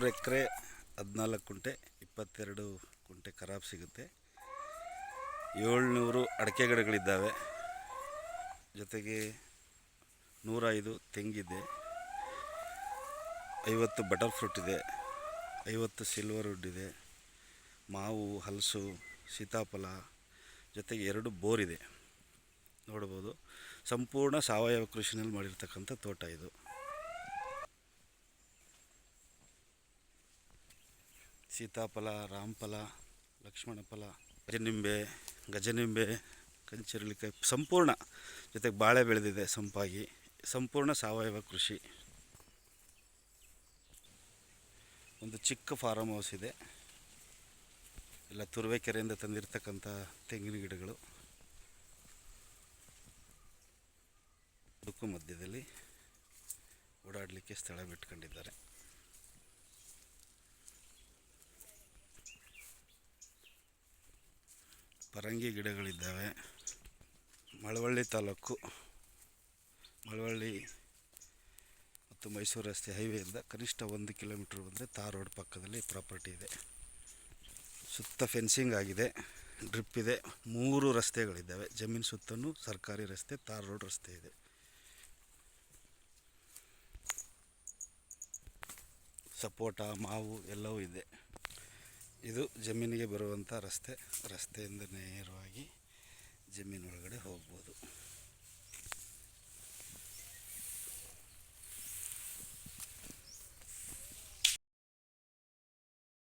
ಮೂರು ಎಕರೆ, ಹದಿನಾಲ್ಕು ಕುಂಟೆ, ಇಪ್ಪತ್ತೆರಡು ಕುಂಟೆ ಖರಾಬ್ ಸಿಗುತ್ತೆ. ಏಳ್ನೂರು ಅಡಿಕೆ ಗಿಡಗಳಿದ್ದಾವೆ. ಜೊತೆಗೆ ನೂರೈದು ತೆಂಗಿದೆ. ಐವತ್ತು ಬಟರ್ ಫ್ರೂಟ್ ಇದೆ. ಐವತ್ತು ಸಿಲ್ವರ್ ವುಡ್ ಇದೆ. ಮಾವು, ಹಲಸು, ಸೀತಾಫಲ, ಜೊತೆಗೆ ಎರಡು ಬೋರ್ ಇದೆ. ನೋಡ್ಬೋದು. ಸಂಪೂರ್ಣ ಸಾವಯವ ಕೃಷಿನಲ್ಲಿ ಮಾಡಿರ್ತಕ್ಕಂಥ ತೋಟ ಇದು. ಸೀತಾಫಲ, ರಾಮಫಲ ಲಕ್ಷ್ಮಣ ಫಲ ಗಜನಿಂಬೆ ಗಜನಿಂಬೆ ಕಂಚಿರಳಿಕಾಯಿ ಸಂಪೂರ್ಣ ಜೊತೆಗೆ ಬಾಳೆ ಬೆಳೆದಿದೆ ಸಂಪಾಗಿ. ಸಂಪೂರ್ಣ ಸಾವಯವ ಕೃಷಿ. ಒಂದು ಚಿಕ್ಕ ಫಾರಮ್ ಹೌಸ್ ಇದೆ. ಎಲ್ಲ ತುರುವೇಕೆರೆಯಿಂದ ತಂದಿರತಕ್ಕಂಥ ತೆಂಗಿನ ಗಿಡಗಳು. ದುಕ್ಕು ಮಧ್ಯದಲ್ಲಿ ಓಡಾಡಲಿಕ್ಕೆ ಸ್ಥಳ ಬಿಟ್ಕೊಂಡಿದ್ದಾರೆ. ಪರಂಗಿ ಗಿಡಗಳಿದ್ದಾವೆ. ಮಳವಳ್ಳಿ ತಾಲೂಕು, ಮಳವಳ್ಳಿ ಮತ್ತು ಮೈಸೂರು ರಸ್ತೆ ಹೈವೇಯಿಂದ ಕನಿಷ್ಠ ಒಂದು ಕಿಲೋಮೀಟ್ರ್ ಬಂದರೆ ತಾರ್ ರೋಡ್ ಪಕ್ಕದಲ್ಲಿ ಪ್ರಾಪರ್ಟಿ ಇದೆ. ಸುತ್ತ ಫೆನ್ಸಿಂಗ್ ಆಗಿದೆ, ಡ್ರಿಪ್ ಇದೆ, ಮೂರು ರಸ್ತೆಗಳಿದ್ದಾವೆ. ಜಮೀನು ಸುತ್ತಲೂ ಸರ್ಕಾರಿ ರಸ್ತೆ, ತಾರ್ ರೋಡ್ ರಸ್ತೆ ಇದೆ. ಸಪೋಟ, ಮಾವು ಎಲ್ಲವೂ ಇದೆ. ಇದು ಜಮೀನಿಗೆ ಬರುವಂಥ ರಸ್ತೆ ರಸ್ತೆಯಿಂದ ನೇರವಾಗಿ ಜಮೀನು